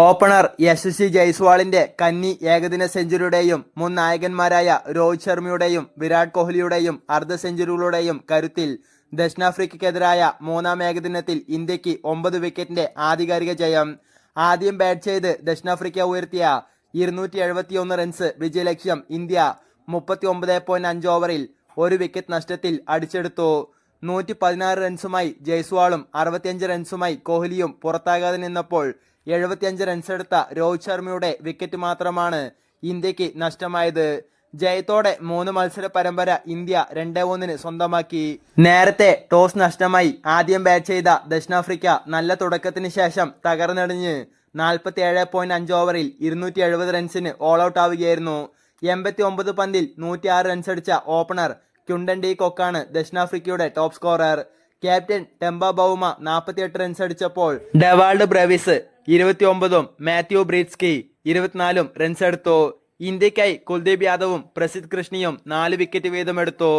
Opener Yashasvi ജയ്സ്വാളിന്റെ കന്നി ഏകദിന സെഞ്ചുറിയുടെയും മുൻ നായകന്മാരായ രോഹിത് ശർമ്മയുടെയും വിരാട് കോഹ്ലിയുടെയും അർദ്ധ സെഞ്ചുറികളുടെയും കരുത്തിൽ ദക്ഷിണാഫ്രിക്കയ്ക്കെതിരായ മൂന്നാം ഏകദിനത്തിൽ ഇന്ത്യയ്ക്ക് ഒമ്പത് വിക്കറ്റിന്റെ ആധികാരിക ജയം. ആദ്യം ബാറ്റ് ചെയ്ത് ദക്ഷിണാഫ്രിക്ക ഉയർത്തിയ ഇരുന്നൂറ്റി എഴുപത്തിയൊന്ന് റൺസ് വിജയലക്ഷ്യം ഇന്ത്യ മുപ്പത്തി ഒമ്പത് പോയിന്റ് അഞ്ച് ഓവറിൽ ഒരു വിക്കറ്റ് നഷ്ടത്തിൽ അടിച്ചെടുത്തു. നൂറ്റി പതിനാറ് റൺസുമായി ജയ്സ്വാളും അറുപത്തിയഞ്ച് റൺസുമായി കോഹ്ലിയും പുറത്താകാതെ നിന്നപ്പോൾ എഴുപത്തിയഞ്ച് റൺസെടുത്ത രോഹിത് ശർമ്മയുടെ വിക്കറ്റ് മാത്രമാണ് ഇന്ത്യയ്ക്ക് നഷ്ടമായത്. ജയത്തോടെ മൂന്ന് മത്സര പരമ്പര ഇന്ത്യ രണ്ടേ ഒന്നിന് സ്വന്തമാക്കി. നേരത്തെ ടോസ് നഷ്ടമായി ആദ്യം ബാറ്റ് ചെയ്ത ദക്ഷിണാഫ്രിക്ക നല്ല തുടക്കത്തിന് ശേഷം തകർന്നടിഞ്ഞ് നാൽപ്പത്തി ഏഴ് പോയിന്റ് അഞ്ച് ഓവറിൽ ഇരുന്നൂറ്റി എഴുപത് റൺസിന് ഓൾ ഔട്ട് ആവുകയായിരുന്നു. എൺപത്തി ഒമ്പത് പന്തിൽ നൂറ്റി ആറ് റൺസ് അടിച്ച ഓപ്പണർ ക്യുണ്ടൻ ഡി കൊക്കാണ് ദക്ഷിണാഫ്രിക്കയുടെ top scorer captain Temba Bavuma നാൽപ്പത്തിയെട്ട് റൺസ് അടിച്ചപ്പോൾ ഡെവാൾഡ് ബ്രവിസ് ഇരുപത്തിയൊമ്പതും മാത്യു ബ്രീറ്റ്സ്കി ഇരുപത്തിനാലും റൺസ് എടുത്തു. ഇന്ത്യക്കായി കുൽദീപ് യാദവും പ്രസിദ് കൃഷ്ണിയും നാല് വിക്കറ്റ് വീതം എടുത്തു.